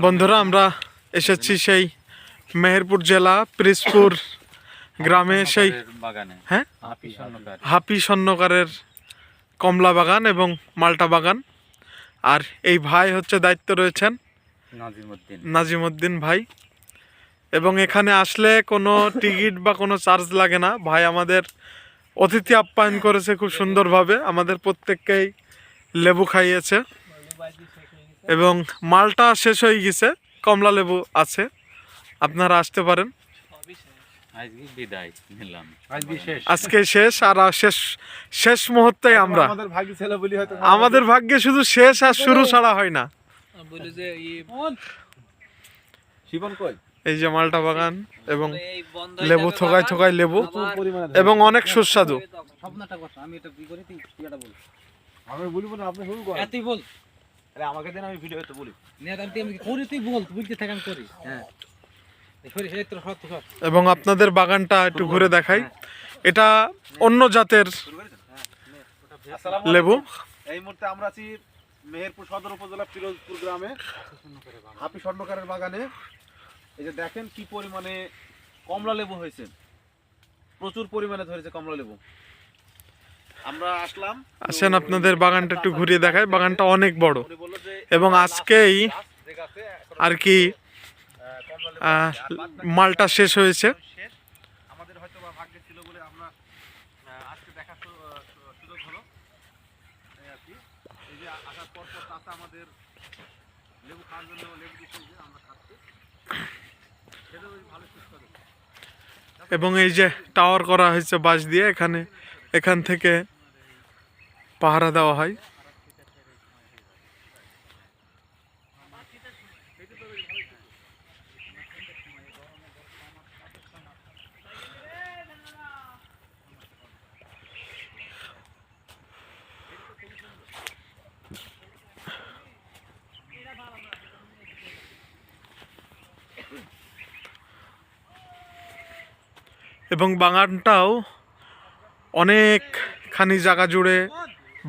বন্ধুরা আমরা এসেছি সেই মেহেরপুর জেলা পিরিজপুর গ্রামে সেই হ্যাঁ? হাপি স্বর্ণকারের কমলা বাগান এবং মাল্টা বাগান। আর এই ভাই হচ্ছে দায়িত্ব রয়েছেন নাজিমুদ্দিন ভাই। এবং এখানে আসলে কোনো টিকিট বা কোনো চার্জ লাগে না। ভাই আমাদের অতিথি আপ্যায়ন করেছে খুব সুন্দরভাবে। আমাদের প্রত্যেককেই লেবু খাইয়েছে। এবং মালটা শেষ হয়ে গেছে কমলা লেবু আছে আপনারা আসতে পারেন। আজকে বিদায় নিলাম। আজকে শেষ। আর শেষ শেষ মুহূর্তে আমরা। আমাদের ভাগ্য ছেলে বলি হয়তো আমাদের ভাগ্যে শুধু শেষ আর শুরু ছাড়া হয় না। বলে যে ই শিবন কই? এই যে মালটা বাগান এবং লেবু থোকায় থোকায় লেবু এবং অনেক সুস্বাদু। আমি এটা কি করি তুই তুই এটা বল আমি বলব না আপনি শুরু করেন। তুই বল। আরে আমাকে দেন আমি ভিডিও তো বলি। করি? তুই বল বুঝতে থাক আমি করি। হ্যাঁ। এবং আপনাদের বাগানটা একটু ঘুরে দেখাই। এটা অন্য জাতের লেবু। এই মুহূর্তে আমরা আছি মেহেরপুর সদর উপজেলা ফিরোজপুর গ্রামে হাপি স্বর্ণকারের বাগানে। এই যে দেখেন কি পরিমাণে কমলা লেবু হয়েছে। প্রচুর পরিমাণে ধরেছে কমলা লেবু। আমরা আসলাম। আসেন আপনাদের বাগানটা একটু ঘুরিয়ে দেখায় বাগানটা অনেক বড়। এবং আজকেই আর কি মালটা শেষ হয়েছে। আমাদের হয়তো ভাগ্যে ছিল বলে আমরা আজকে দেখার সু- আহ, সু- সুযোগ হলো। এই আর কি। এই যে আসার পর পর চাচা আমাদের লেবু খাওয়ার জন্য লেবু দিচ্ছে আমরা খাচ্ছি। সেটা ভালো সুস্বাদু এবং এই যে টাওয়ার করা হয়েছে বাঁশ দিয়ে এখানে এখান থেকে পাহারা দেওয়া হয়। এবং বাগানটাও অনেকখানি জায়গা জুড়ে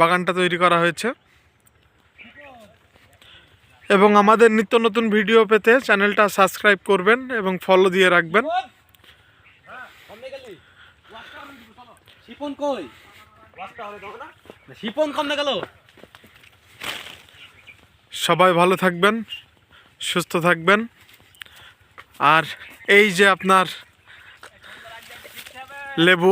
বাগানটা তৈরি করা হয়েছে। এবং আমাদের নিত্য নতুন ভিডিও পেতে চ্যানেলটা সাবস্ক্রাইব করবেন এবং ফলো দিয়ে রাখবেন। সবাই ভালো থাকবেন সুস্থ থাকবেন। আর এই যে আপনার লেবু